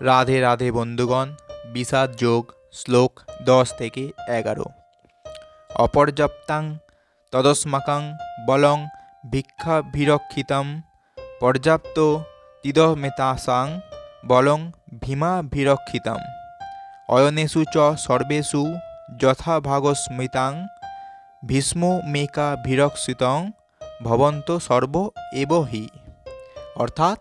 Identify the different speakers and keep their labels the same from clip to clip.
Speaker 1: রাধে রাধে বন্ধুগণ, বিষাদ যোগ, শ্লোক দশ থেকে এগারো। অপর্যাপ্তাং, তদস্মাকাং, বলং ভিক্ষাভিরক্ষিতম পর্যাপ্ত তিদমেতাসাং বলং ভীমাভিরক্ষিতম অয়নেষু চ সর্বেষু, যথাভাগস্মৃতাং ভীষ্মমেকাভিরক্ষিতং ভবন্ত সর্ব এব হি। অর্থাৎ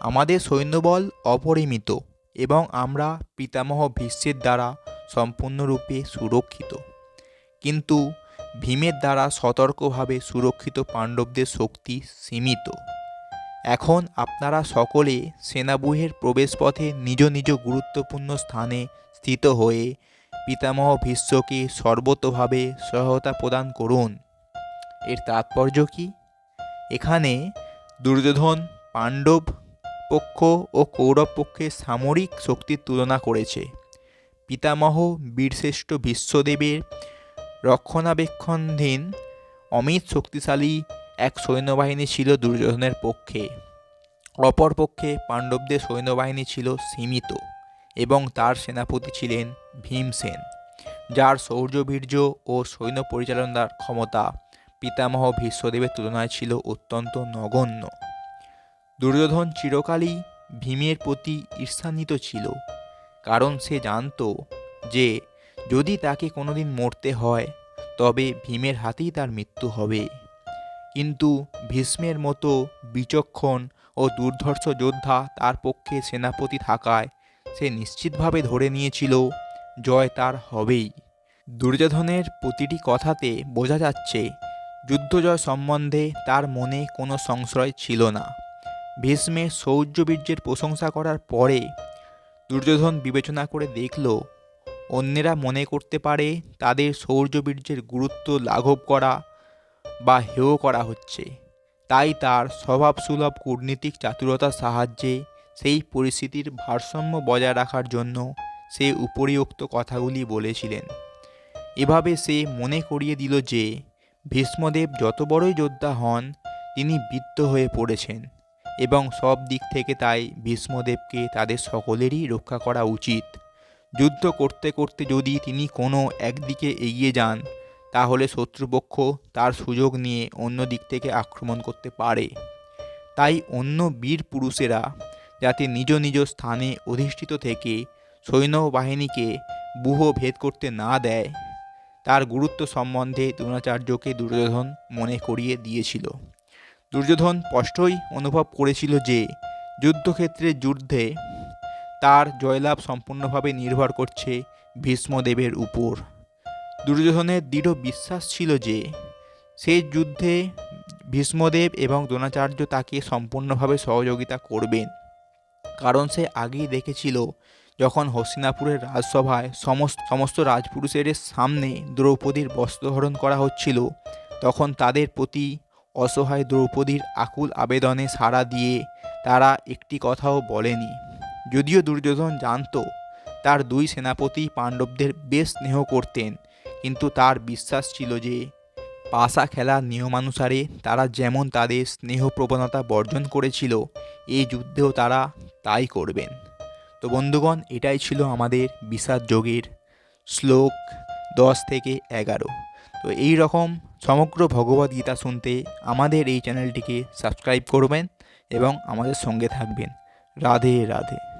Speaker 1: আমাদের সৈন্যবল অপরিমিত এবং আমরা পিতামহ ভীষ্মের দ্বারা সম্পূর্ণরূপে সুরক্ষিত। কিন্তু ভীমের দ্বারা সতর্কভাবে সুরক্ষিত পাণ্ডবদের শক্তি সীমিত। এখন আপনারা সকলে সেনাবুহের প্রবেশপথে নিজ নিজ গুরুত্বপূর্ণ স্থানে স্থিত হয়ে পিতামহ ভীষ্মকে সর্বতভাবে সহায়তা প্রদান করুন। এর তাৎপর্য কি? এখানে দুর্যোধন, পাণ্ডব পক্ষ ও কৌরব পক্ষের সামরিক শক্তির তুলনা করেছে। পিতামহ বীরশ্রেষ্ঠ বিশ্বদেবের রক্ষণাবেক্ষণধীন অমিত শক্তিশালী এক সৈন্যবাহিনী ছিল দুর্যোধনের পক্ষে। অপরপক্ষে পাণ্ডবদের সৈন্যবাহিনী ছিল সীমিত এবং তার সেনাপতি ছিলেন ভীমসেন, যার শৌর্যবীর্য ও সৈন্য পরিচালনার ক্ষমতা পিতামহ ভীষ্মদেবের তুলনায় ছিল অত্যন্ত নগণ্য। দুর্যোধন চিরকালই ভীমের প্রতি ঈর্ষান্বিত ছিল, কারণ সে জানত যে, যদি তাকে কোনোদিন মরতে হয়, তবে ভীমের হাতেই তার মৃত্যু হবে। কিন্তু ভীষ্মের মতো বিচক্ষণ ও দুর্ধর্ষ যোদ্ধা তার পক্ষে সেনাপতি থাকায় সে নিশ্চিতভাবে ধরে নিয়েছিল, জয় তার হবেই। দুর্যোধনের প্রতিটি কথাতে বোঝা যাচ্ছে, যুদ্ধজয় সম্বন্ধে তার মনে কোনো সংশয় ছিল না। ভীষ্মের শৌর্যবীর্যের প্রশংসা করার পরে দুর্যোধন বিবেচনা করে দেখল, অন্যেরা মনে করতে পারে তাদের শৌর্যবীর্যের গুরুত্ব লাঘব করা বা হেয় করা হচ্ছে। তাই তার স্বভাবসুলভ কূটনীতিক চাতুরতার সাহায্যে সেই পরিস্থিতির ভারসাম্য বজায় রাখার জন্য সে উপরিউক্ত কথাগুলি বলেছিলেন। এভাবে সে মনে করিয়ে দিল যে, ভীষ্মদেব যত বড়ই যোদ্ধা হন, তিনি বৃত্ত হয়ে পড়েছেন। এবং সব দিক থেকে তাই ভীষ্মদেবকে তাদের সকলেরই রক্ষা করা উচিত। যুদ্ধ করতে করতে যদি তিনি কোনো একদিকে এগিয়ে যান, তাহলে শত্রুপক্ষ তার সুযোগ নিয়ে অন্য দিক থেকে আক্রমণ করতে পারে। তাই অন্য বীর পুরুষেরা যাতে নিজ নিজ স্থানে অধিষ্ঠিত থেকে সৈন্যবাহিনীকে বুহ ভেদ করতে না দেয়, তার গুরুত্ব সম্বন্ধে দ্রোণাচার্যকে দুর্যোধন মনে করিয়ে দিয়েছিল। দুর্যোধন স্পষ্টই অনুভব করেছিল যে যুদ্ধক্ষেত্রে যুদ্ধে তার জয়লাভ সম্পূর্ণভাবে নির্ভর করছে ভীষ্মদেবের উপর। দুর্যোধনের দৃঢ় বিশ্বাস ছিল যে সেই যুদ্ধে ভীষ্মদেব এবং দ্রোণাচার্য তাকে সম্পূর্ণভাবে সহযোগিতা করবেন। কারণ সে আগেই দেখেছিল, যখন হস্তিনাপুরের রাজসভায় সমস্ত সমস্ত রাজপুরুষের সামনে দ্রৌপদীর বস্ত্রহরণ করা হচ্ছিল, তখন তাদের প্রতি অসহায় দ্রৌপদীর আকুল আবেদনে সাড়া দিয়ে তারা একটি কথাও বলেনি। যদিও দুর্যোধন জানত, তার দুই সেনাপতি পাণ্ডবদের বেশ স্নেহ করতেন, কিন্তু তার বিশ্বাস ছিল যে, পাশা খেলার নিয়মানুসারে তারা যেমন তাদের স্নেহ প্রবণতা বর্জন করেছিল এই যুদ্ধেও তারা তাই করবেন। তো বন্ধুগণ, এটাই ছিল আমাদের বিষাদ যোগের শ্লোক দশ থেকে এগারো। তো এই রকম সমগ্র ভগবদ গীতা শুনতে আমাদের এই চ্যানেলটিকে সাবস্ক্রাইব করবেন এবং আমাদের সঙ্গে থাকবেন। রাধে রাধে।